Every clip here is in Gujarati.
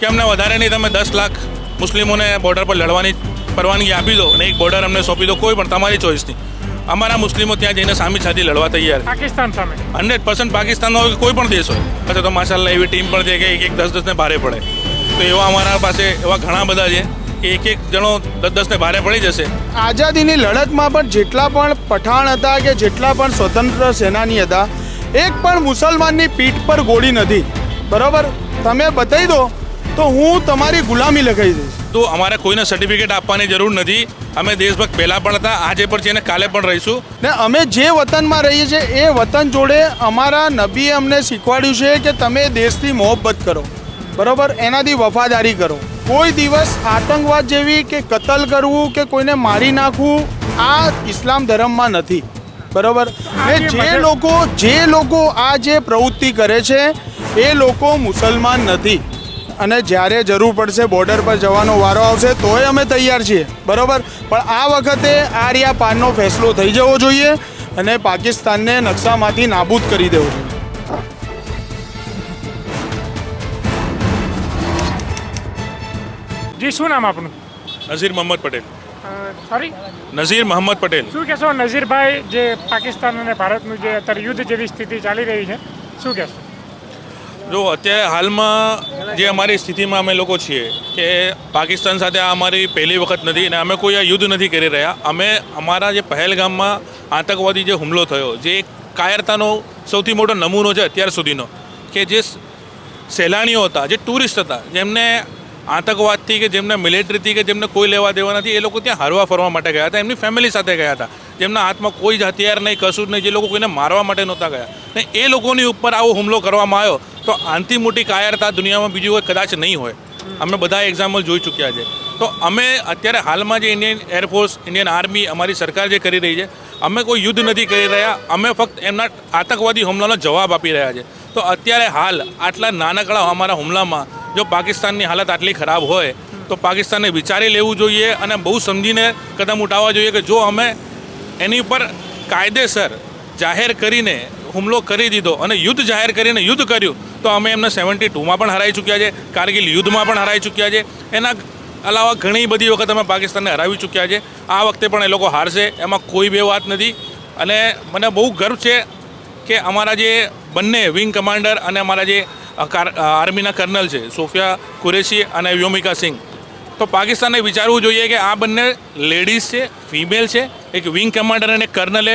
કે અમને વધારે નહીં તમે દસ લાખ મુસ્લિમોને બોર્ડર પર લડવાની પરવાનગી આપી દો અને એક બોર્ડર અમને સોંપી દો કોઈ પણ તમારી ચોઈસથી અમારા મુસ્લિમો ત્યાં જઈને સામી સાથી લડવા તૈયાર પાકિસ્તાન સામે? હંડ્રેડ પર્સન્ટ પાકિસ્તાનનો હોય કોઈ પણ દેશ હોય. અથવા તો માશાલ્લાહ એવી ટીમ પણ છે કે એક એક દસ દસને ભારે પડે. તો એવા અમારા પાસે એવા ઘણા બધા છે કે એક એક જણો દસ દસને ભારે પડી જશે. આઝાદીની લડતમાં પણ જેટલા પણ પઠાણ હતા કે જેટલા પણ સ્વતંત્ર સેનાની હતા એક પણ મુસલમાનની પીઠ પર ગોળી નથી. બરાબર? તમે બતાવી દો તો હું તમારી ગુલામી લખાઈ દઈશ. તો અમારે કોઈને સર્ટિફિકેટ આપવાની જરૂર નથી. અમે દેશભક્ત પહેલાં પણ હતા આજે પણ છે અને કાલે પણ રહીશું. ને અમે જે વતનમાં રહીએ છીએ એ વતન જોડે અમારા નબીએ અમને શીખવાડ્યું છે કે તમે દેશથી મોહબ્બત કરો. બરાબર? એનાથી વફાદારી કરો. કોઈ દિવસ આતંકવાદ જેવી કે કતલ કરવું કે કોઈને મારી નાખવું આ ઇસ્લામ ધર્મમાં નથી. બરાબર? ને જે લોકો જે લોકો આ જે પ્રવૃત્તિ કરે છે એ લોકો મુસલમાન નથી. અને જ્યારે જરૂર પડશે બોર્ડર પર જવાનો વારો આવશે તોય અમે તૈયાર છીએ. બરાબર? પણ આ વખતે આ રહ્યા પાનનો ફેસલો થઈ જવો જોઈએ અને પાકિસ્તાનને નકશામાંથી નાબૂદ કરી દેવો જોઈએ. જી શું નામ આપનું? નઝીર મોહમ્મદ પટેલ. સોરી નઝીર મોહમ્મદ પટેલ. શું કહેશો? નઝીરભાઈ જે પાકિસ્તાન અને ભારતનું જે અત્યારે યુદ્ધ જેવી સ્થિતિ ચાલી રહી છે શું કહેશો? જો અત્યારે હાલમાં જે અમારી સ્થિતિમાં અમે લોકો છીએ કે પાકિસ્તાન સાથે આ અમારી પહેલી વખત નથી અને અમે કોઈ આ યુદ્ધ નથી કરી રહ્યા. અમે અમારા જે પહેલગામમાં આતંકવાદી જે હુમલો થયો, જે એક કાયરતાનો સૌથી મોટો નમૂનો છે અત્યાર સુધીનો, કે જે સહેલાણીઓ હતા, જે ટુરિસ્ટ હતા, જેમને આતંકવાદથી કે જેમને મિલિટરીથી કે જેમને કોઈ લેવા દેવા નથી, એ લોકો ત્યાં હરવા ફરવા માટે ગયા હતા. એમની ફેમિલી સાથે ગયા હતા. જેમના હાથમાં કોઈ જ હથિયાર નહીં, કશું જ નહીં, જે લોકો કોઈને મારવા માટે નહોતા ગયા. ને એ લોકોની ઉપર આવો હુમલો કરવામાં આવ્યો. તો આનથી મોટી કાયરતા દુનિયામાં બીજી કોઈ કદાચ નહીં હોય. અમે બધા એક્ઝામ્પલ જોઈ ચૂક્યા છે. તો અમે અત્યારે હાલમાં જે ઇન્ડિયન એરફોર્સ ઇન્ડિયન આર્મી અમારી સરકાર જે કરી રહી છે, અમે કોઈ યુદ્ધ નથી કરી રહ્યા. અમે ફક્ત એમના આતંકવાદી હુમલાનો જવાબ આપી રહ્યા છે. તો અત્યારે હાલ આટલા નાનકડા અમારા હુમલામાં જો પાકિસ્તાનની હાલત આટલી ખરાબ હોય, તો પાકિસ્તાને વિચારી લેવું જોઈએ અને બહુ સમજીને કદમ ઉઠાવવા જોઈએ કે જો અમે એની પર કાયદેસર જાહેર કરીને હુમલો કરી દીધો અને યુદ્ધ જાહેર કરીને યુદ્ધ કર્યું, તો અમે એમને સેવન્ટી ટુમાં પણ હરાઈ ચૂક્યા છે, કારગિલ યુદ્ધમાં પણ હરાઈ ચૂક્યા છે. એના અલાવા ઘણી બધી વખત અમે પાકિસ્તાનને હરાવી ચૂક્યા છે. આ વખતે પણ એ લોકો હારશે, એમાં કોઈ બે વાત નથી. અને મને બહુ ગર્વ છે કે અમારા જે બંને વિંગ કમાન્ડર અને અમારા જે આર્મીના કર્નલ છે, સોફિયા કુરેશી અને વ્યોમિકા સિંહ તો પાકિસ્તાને વિચારવું જોઈએ કે આ બંને લેડીઝ છે, ફિમેલ છે. એક વિંગ કમાન્ડર અને કર્નલે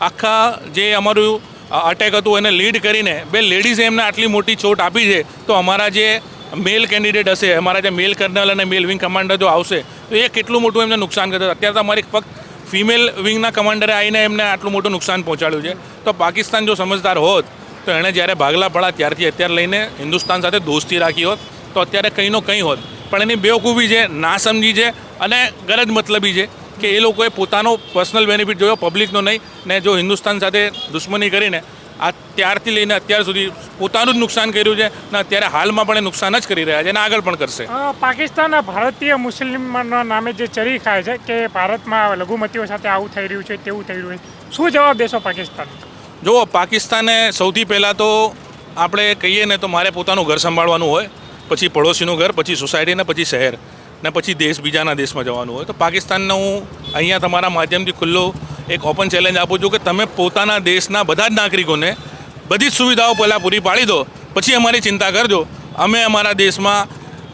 આખા જે અમારું અટેક હતું, એને લીડ કરીને બે લેડીઝે એમને આટલી મોટી ચોટ આપી છે, તો અમારા જે મેલ કેન્ડિડેટ હશે, અમારા જે મેલ કર્નલ અને મેલ વિંગ કમાન્ડર જો આવશે, તો એ કેટલું મોટું એમને નુકસાન કરશે. અત્યારે તો અમારી ફક્ત ફિમેલ વિંગના કમાન્ડરે આવીને એમને આટલું મોટું નુકસાન પહોંચાડ્યું છે. તો પાકિસ્તાન જો સમજદાર હોત, તો એણે જ્યારે ભાગલા પડ્યા ત્યારથી અત્યારે લઈને હિન્દુસ્તાન સાથે દોસ્તી રાખી હોત, તો અત્યારે કંઈનો કંઈ હોત. પણ એની બેવકૂફી છે, ના સમજી છે અને ગરજ મતલબી છે. કે એ લોકોએ પોતાનો પર્સનલ બેનિફિટ જોયો પબ્લિકનો નહીં ને જો હિન્દુસ્તાન સાથે દુશ્મની કરીને આ ત્યારથી લઈને અત્યાર સુધી પોતાનું જ નુકસાન કર્યું છે ને અત્યારે હાલમાં પણ એ નુકસાન જ કરી રહ્યા છે અને આગળ પણ કરશે. પાકિસ્તાનના પાકિસ્તાન ભારતીય મુસ્લિમના નામે જે ચરી ખાય છે કે ભારતમાં લઘુમતીઓ સાથે આવું થઈ રહ્યું છે તેવું થઈ રહ્યું છે શું જવાબ દેશો પાકિસ્તાન? જુઓ પાકિસ્તાને સૌથી પહેલાં તો આપણે કહીએ ને તો મારે પોતાનું ઘર સંભાળવાનું હોય પછી પડોશીનું ઘર પછી સોસાયટી ને પછી શહેર. ને પછી દેશ બીજાના દેશમાં જવાનું હોય. તો પાકિસ્તાનને હું અહીંયા તમારા માધ્યમથી ખુલ્લો એક ઓપન ચેલેન્જ આપું છું કે તમે પોતાના દેશના બધા જ નાગરિકોને બધી જ સુવિધાઓ પહેલાં પૂરી પાડી દો, પછી અમારી ચિંતા કરજો. અમે અમારા દેશમાં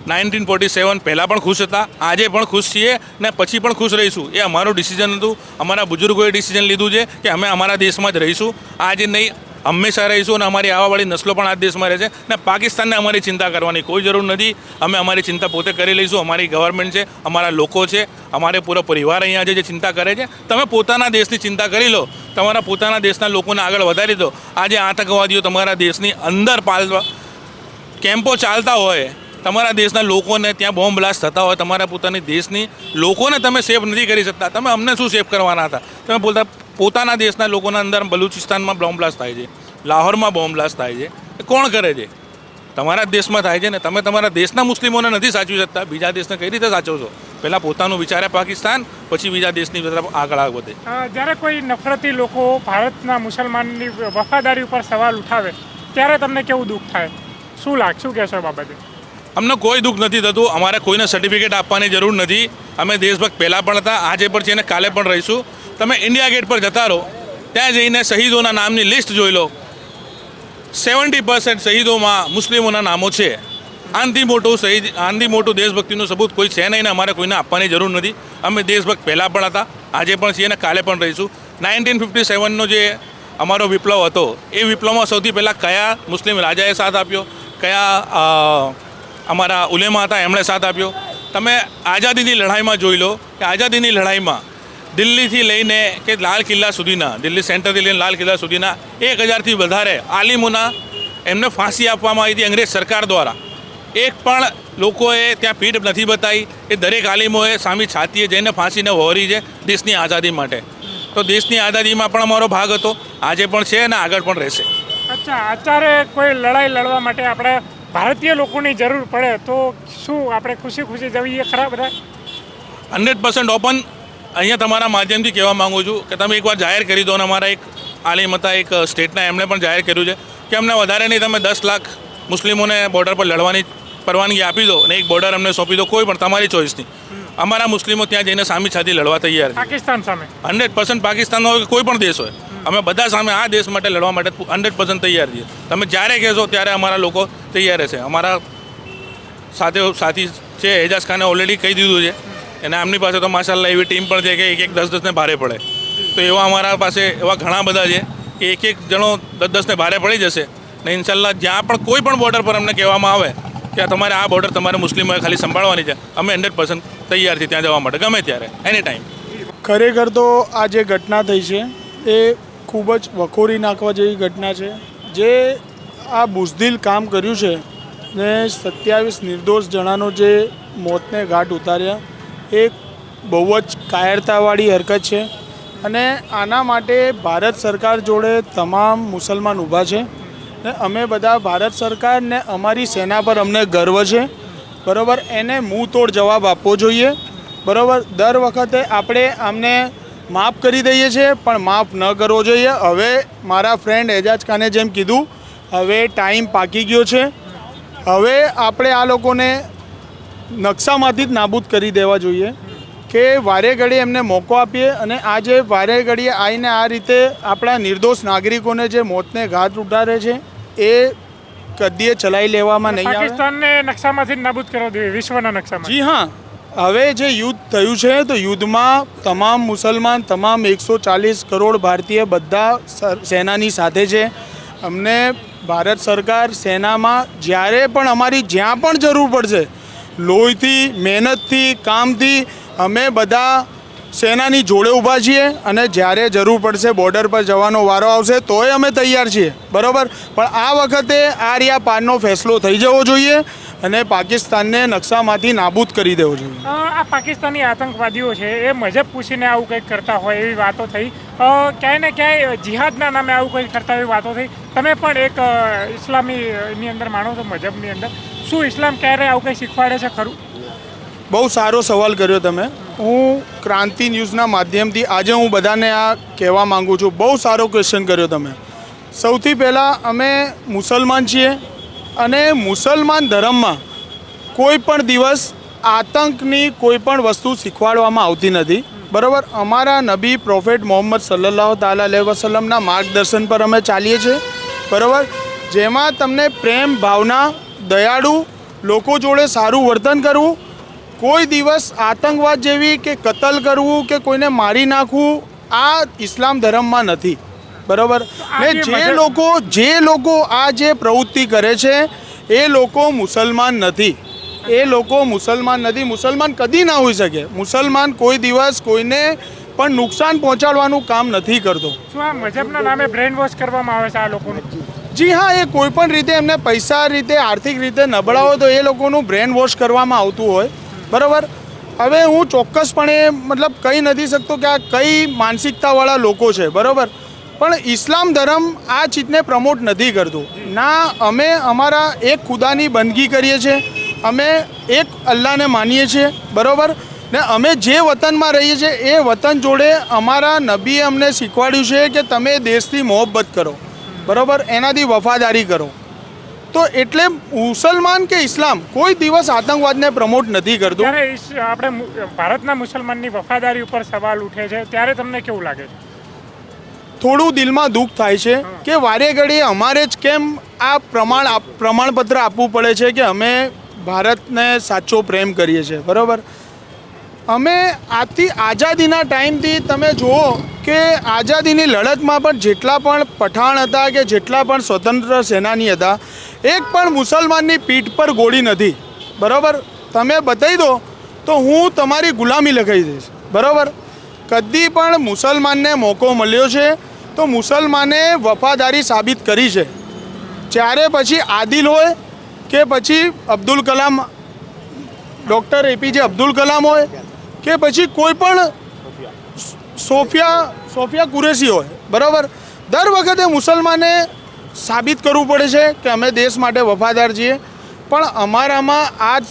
નાઇન્ટીન ફોર્ટી સેવન પહેલાં પણ ખુશ હતા, આજે પણ ખુશ છીએ ને પછી પણ ખુશ રહીશું. એ અમારું ડિસિઝન હતું. અમારા બુઝુર્ગોએ ડિસિઝન લીધું છે કે અમે અમારા દેશમાં જ રહીશું. આજે નહીં હંમેશા રહીશું અને અમારી આવાવાળી નસલો પણ આ દેશમાં રહે છે અને પાકિસ્તાનને અમારી ચિંતા કરવાની કોઈ જરૂર નથી. અમે અમારી ચિંતા પોતે કરી લઈશું, અમારી ગવર્મેન્ટ છે, અમારા લોકો છે, અમારે પૂરો પરિવાર અહીંયા છે જે ચિંતા કરે છે. તમે પોતાના દેશની ચિંતા કરી લો, તમારા પોતાના દેશના લોકોને આગળ વધારી દો. આજે આતંકવાદીઓ તમારા દેશની અંદર પાલવા કેમ્પો ચાલતા હોય, તમારા દેશના લોકોને ત્યાં બોમ્બ બ્લાસ્ટ થતા હોય, તમારા પોતાની દેશની લોકોને તમે સેફ નથી કરી શકતા. તમે અમને શું સેફ કરવાના હતા? તમે બોલતા પોતાના દેશના લોકોના અંદર બલુચિસ્તાનમાં બોમ્બ બ્લાસ્ટ થાય છે, લાહોરમાં બોમ્બ બ્લાસ્ટ થાય છે. એ કોણ કરે છે? તમારા દેશમાં થાય છે ને તમે તમારા દેશના મુસ્લિમોને નથી સાચવી શકતા. બીજા દેશને કઈ રીતે સાચવશો પહેલાં પોતાનું વિચારે પાકિસ્તાન, પછી બીજા દેશની તરફ આગળ આગળ વધે. જ્યારે કોઈ નફરતી લોકો ભારતના મુસલમાનની વફાદારી ઉપર સવાલ ઉઠાવે, ત્યારે તમને કેવું દુઃખ થાય? શું લાગ, શું કહેશો બાબતે? અમને કોઈ દુઃખ નથી થતું. અમારે કોઈને સર્ટિફિકેટ આપવાની જરૂર નથી. અમે દેશભક્ત પહેલાં પણ હતા, આજે પણ છીએ અને કાલે પણ રહીશું. તમે ઇન્ડિયા ગેટ પર જતા રહો. ત્યાં જઈને શહીદોના નામની લિસ્ટ જોઈ લો. સેવન્ટી પર્સન્ટ શહીદોમાં મુસ્લિમોના નામો છે. આનથી મોટું શહીદ, આનથી મોટું દેશભક્તિનું સબૂત કોઈ છે નહીં અમારે કોઈને આપવાની જરૂર નથી. અમે દેશભક્ત પહેલાં પણ હતા, આજે પણ છીએ અને કાલે પણ રહીશું. નાઇન્ટીન ફિફ્ટી સેવનનો જે અમારો વિપ્લવ હતો, એ વિપ્લવમાં સૌથી પહેલાં કયા મુસ્લિમ રાજાએ સાથ આપ્યો? કયા અમારા ઉલેમા હતા, એમણે સાથ આપ્યો. તમે આઝાદીની લડાઈમાં જોઈ લો કે આઝાદીની લડાઈમાં દિલ્હીથી લઈને કે લાલ કિલ્લા સુધીના, દિલ્હી સેન્ટરથી લઈને લાલ કિલ્લા સુધીના એક હજારથી વધારે આલિમોના એમને ફાંસી આપવામાં આવી હતી અંગ્રેજ સરકાર દ્વારા. એક પણ લોકોએ ત્યાં પીઠ નથી બતાવી, એ દરેક આલિમોએ સામી છાતીએ જઈને ફાંસીને વહોરી છે દેશની આઝાદી માટે. તો દેશની આઝાદીમાં પણ અમારો ભાગ હતો, આજે પણ છે અને આગળ પણ રહેશે. અચ્છા, અત્યારે કોઈ લડાઈ લડવા માટે આપણે ભારતીય લોકોની જરૂર પડે તો શું આપણે ખુશી ખુશી જવીએ ખરા બધા? હંડ્રેડ પર્સન્ટ ઓપન અહીંયા તમારા માધ્યમથી કહેવા માગું છું કે તમે એકવાર જાહેર કરી દો અને અમારા એક આલિમ હતા એક સ્ટેટના એમણે પણ જાહેર કર્યું છે કે અમને વધારે નહીં તમે દસ લાખ મુસ્લિમોને બોર્ડર પર લડવાની પરવાનગી આપી દો અને એક બોર્ડર અમને સોંપી દો કોઈ પણ તમારી ચોઈસની અમારા મુસ્લિમો ત્યાં જઈને સામી છાતી લડવા તૈયાર પાકિસ્તાન સામે. હંડ્રેડ પર્સન્ટ પાકિસ્તાનનો હોય કોઈ પણ દેશ હોય અમે બધા સામે આ દેશ માટે લડવા માટે હંડ્રેડ પર્સન્ટ તૈયાર છીએ. તમે જ્યારે કહેશો ત્યારે અમારા લોકો તૈયાર રહેશે. અમારા સાથે સાથી છે, એજાઝ ખાને ઓલરેડી કહી દીધું છે. અને આમની પાસે તો માશાલ્લાહ એવી ટીમ પણ છે કે એક એક દસ દસને ભારે પડે. તો એવા અમારા પાસે એવા ઘણા બધા છે કે એક એક જણો દસ દસને ભારે પડી જશે. ને ઇન્શાલ્લાહ જ્યાં પણ કોઈ પણ બોર્ડર પર અમને કહેવામાં આવે કે તમારે આ બોર્ડર તમારે મુસ્લિમોએ ખાલી સંભાળવાની છે, અમે હંડ્રેડ પર્સન્ટ તૈયાર છીએ ત્યાં જવા માટે, ગમે ત્યારે એની ટાઈમ ખરેખર તો આ જે ઘટના થઈ છે, એ ખૂબ જ વખોરી નાખવા જેવી ઘટના છે. જે આ બુઝદિલ કામ કર્યું છે ને સત્યાવીસ નિર્દોષ જણાનો જે મોતને ઘાટ ઉતાર્યા, એ બહુ જ કાયરતાવાળી હરકત છે અને આના માટે ભારત સરકાર જોડે તમામ મુસલમાન ઊભા છે ને અમે બધા ભારત સરકાર ને અમારી સેના પર અમને ગર્વ છે. બરાબર, એને મુંહ તોડ જવાબ આપવો જોઈએ. બરાબર, દર વખતે આપણે આમને માફ કરી દઈએ છીએ પણ માફ ન કરવો જોઈએ. હવે મારા ફ્રેન્ડ એજાજ ખાને જેમ કીધું હવે ટાઈમ પાકી ગયો છે. હવે આપણે આ લોકોને નકશામાંથી જ નાબૂદ કરી દેવા જોઈએ કે વારે ઘડીએ એમને મોકો આપીએ અને આ જે વારે ઘડીએ આવીને આ રીતે આપણા નિર્દોષ નાગરિકોને જે મોતને ઘાત ઉતારે છે એ કદીએ ચલાવી લેવામાં નહીં પાકિસ્તાનને નકશામાંથી જ નાબૂદ કરવા જોઈએ વિશ્વના નકશામાં. જી હા. હવે જે યુદ્ધ થયું છે, તો યુદ્ધમાં તમામ મુસલમાન, તમામ એકસો ચાલીસ કરોડ ભારતીય બધા સેનાની સાથે છે. અમને ભારત સરકાર સેનામાં જ્યારે પણ અમારી જ્યાં પણ જરૂર પડશે, લોહીથી, મહેનતથી, કામથી, અમે બધા સેનાની જોડે ઊભા છીએ અને જ્યારે જરૂર પડશે બોર્ડર પર જવાનો વારો આવશે, તોય અમે તૈયાર છીએ. બરાબર? પણ આ વખતે આ રહ્યા પારનો ફેસલો થઈ જવો જોઈએ. અને પાકિસ્તાનને નકશામાંથી નાબૂદ કરી દેવો જોઈએ. આ પાકિસ્તાની આતંકવાદીઓ છે એ મજબ પૂછીને આવું કંઈક કરતા હોય એવી વાતો થઈ. ક્યાંય ને ક્યાંય જિહાદના નામે આવું કંઈક કરતા એવી વાતો થઈ. તમે પણ એક ઇસ્લામીની અંદર માનો છો મજબની અંદર. શું ઇસ્લામ ક્યારે આવું કંઈ શીખવાડે છે ખરું? બહુ સારો સવાલ કર્યો તમે. હું ક્રાંતિ ન્યૂઝના માધ્યમથી આજે હું બધાને આ કહેવા માગું છું. બહુ સારો ક્વેશ્ચન કર્યો તમે. સૌથી પહેલાં અમે મુસલમાન છીએ. અને મુસલમાન ધર્મમાં કોઈ પણ દિવસ આતંકની કોઈ પણ વસ્તુ શીખવાડવામાં આવતી નથી. બરાબર? અમારા નબી પ્રોફેટ મોહમ્મદ સલ્લાહ તાલા વસલમના માર્ગદર્શન પર અમે ચાલીએ છીએ. બરાબર? જેમાં તમને પ્રેમ, ભાવના, દયાળુ લોકો જોડે સારું વર્તન કરવું, કોઈ દિવસ આતંકવાદ જેવી કે કતલ કરવું કે કોઈને મારી નાખવું આ ઇસ્લામ ધર્મમાં નથી. બરાબર? ને જે લોકો જે લોકો આ જે પ્રવૃત્તિ કરે છે એ લોકો મુસલમાન નથી. એ લોકો મુસલમાન નથી. મુસલમાન કદી ના હોઈ શકે. મુસલમાન કોઈ દિવસ કોઈને પણ નુકસાન પહોંચાડવાનું કામ નથી કરતો. શું આ મજહબના નામે બ્રેન વોશ કરવામાં આવે છે આ લોકોનું? જી હા એ કોઈ પણ રીતે એમને પૈસા રીતે આર્થિક રીતે નબળા હોય તો એ લોકોનું બ્રેન વોશ કરવામાં આવતું હોય. બરાબર? હવે હું ચોક્કસપણે મતલબ કહી નથી શકતો કે આ કઈ માનસિકતાવાળા લોકો છે. બરાબર? પણ ઇસ્લામ ધર્મ આ ચીજને પ્રમોટ નથી કરતું. ના, અમે અમારા એક ખુદાની બંદગી કરીએ છીએ, અમે એક અલ્લાહને માનીએ છીએ, બરાબર? ને અમે જે વતનમાં રહીએ છીએ, એ વતન જોડે અમારા નબીએ અમને શીખવાડ્યું છે કે તમે દેશથી મોહબ્બત કરો, બરાબર? એનાથી વફાદારી કરો. તો એટલે મુસલમાન કે ઇસ્લામ કોઈ દિવસ આતંકવાદને પ્રમોટ નથી કરતું. આપણે ભારતના મુસલમાનની વફાદારી ઉપર સવાલ ઉઠે છે. ત્યારે તમને કેવું લાગે છે? થોડું દિલમાં દુઃખ થાય છે કે વારે ઘડીએ અમારે જ કેમ આ પ્રમાણ આપ- પ્રમાણપત્ર આપવું પડે છે કે અમે ભારતને સાચો પ્રેમ કરીએ છીએ બરાબર? અમે આથી આઝાદીના ટાઈમથી તમે જુઓ કે આઝાદીની લડતમાં પણ જેટલા પણ પઠાણ હતા કે જેટલા પણ સ્વતંત્ર સેનાની હતા એક પણ મુસલમાનની પીઠ પર ગોળી નથી બરાબર? તમે બતાવી દો તો હું તમારી ગુલામી લખાઈ દઈશ બરાબર? કદી પણ મુસલમાનને મોકો મળ્યો છે તો મુસલમાને વફાદારી સાબિત કરી છે. જ્યારે પછી આદિલ હોય કે પછી અબ્દુલ કલામ, ડૉક્ટર એપીજે અબ્દુલ કલામ હોય કે પછી કોઈ પણ સોફિયા સોફિયા કુરેશી હોય, બરાબર? દર વખતે મુસલમાને સાબિત કરવું પડે છે કે અમે દેશ માટે વફાદાર છીએ. પણ અમારામાં આજ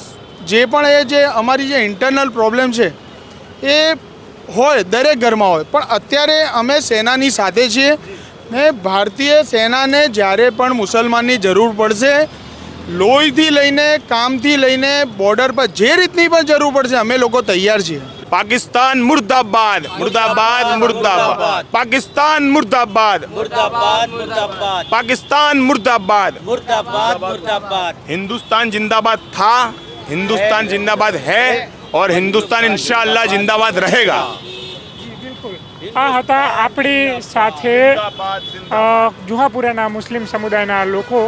જે પણ એ જે અમારી જે ઇન્ટરનલ પ્રોબ્લેમ છે, એ હોય દરેક ઘરમાં હોય. પણ અત્યારે અમે સેનાની સાથે છીએ ને ભારતીય સેનાને જ્યારે પણ મુસલમાનની જરૂર પડશે લોહીથી લઈને કામથી લઈને બોર્ડર પર જે રીતની પણ જરૂર પડશે અમે લોકો તૈયાર છીએ. પાકિસ્તાન મુર્દાબાદ મુર્દાબાદ. મુર્દાબાદ. પાકિસ્તાન મુર્દાબાદ. મુર્દાબાદ મુર્દાબાદ. પાકિસ્તાન મુર્દાબાદ. મુર્દાબાદ મુર્દાબાદ. હિન્દુસ્તાન જિંદાબાદ થા. હિન્દુસ્તાન જિંદાબાદ હૈ. और હિન્દુસ્તાન ઇન્શાઅલ્લાહ જિંદાબાદ રહેગા આ હતા આપણી સાથે જુહાપુરાના મુસ્લિમ સમુદાયના લોકો.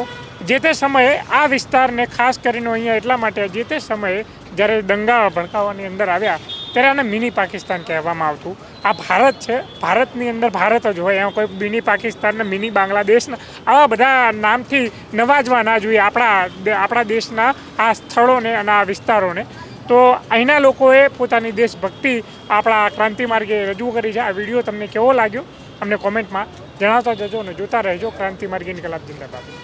જે તે સમયે આ વિસ્તારને ખાસ કરીને અહીંયા એટલા માટે જે તે સમયે જ્યારે દંગા ભડકાવાની અંદર આવ્યા, ત્યારે આને મિની પાકિસ્તાન કહેવામાં આવતું. આ ભારત છે, ભારતની અંદર ભારત જ હોય, એમાં કોઈ મિની પાકિસ્તાન મિની બાંગ્લાદેશના આવા બધા નામથી નવાજવા ના જોઈએ આપણા આપણા દેશના આ સ્થળોને અને આ વિસ્તારોને. તો અહીંના લોકોએ પોતાની દેશભક્તિ આપણા ક્રાંતિ માર્ગે રજૂ કરી છે. આ વીડિયો તમને કેવો લાગ્યો? અમને કોમેન્ટમાં જણાવતા જજો અને જોતા રહેજો. ક્રાંતિ માર્ગે ઇન્કલાબ જિંદાબાદ.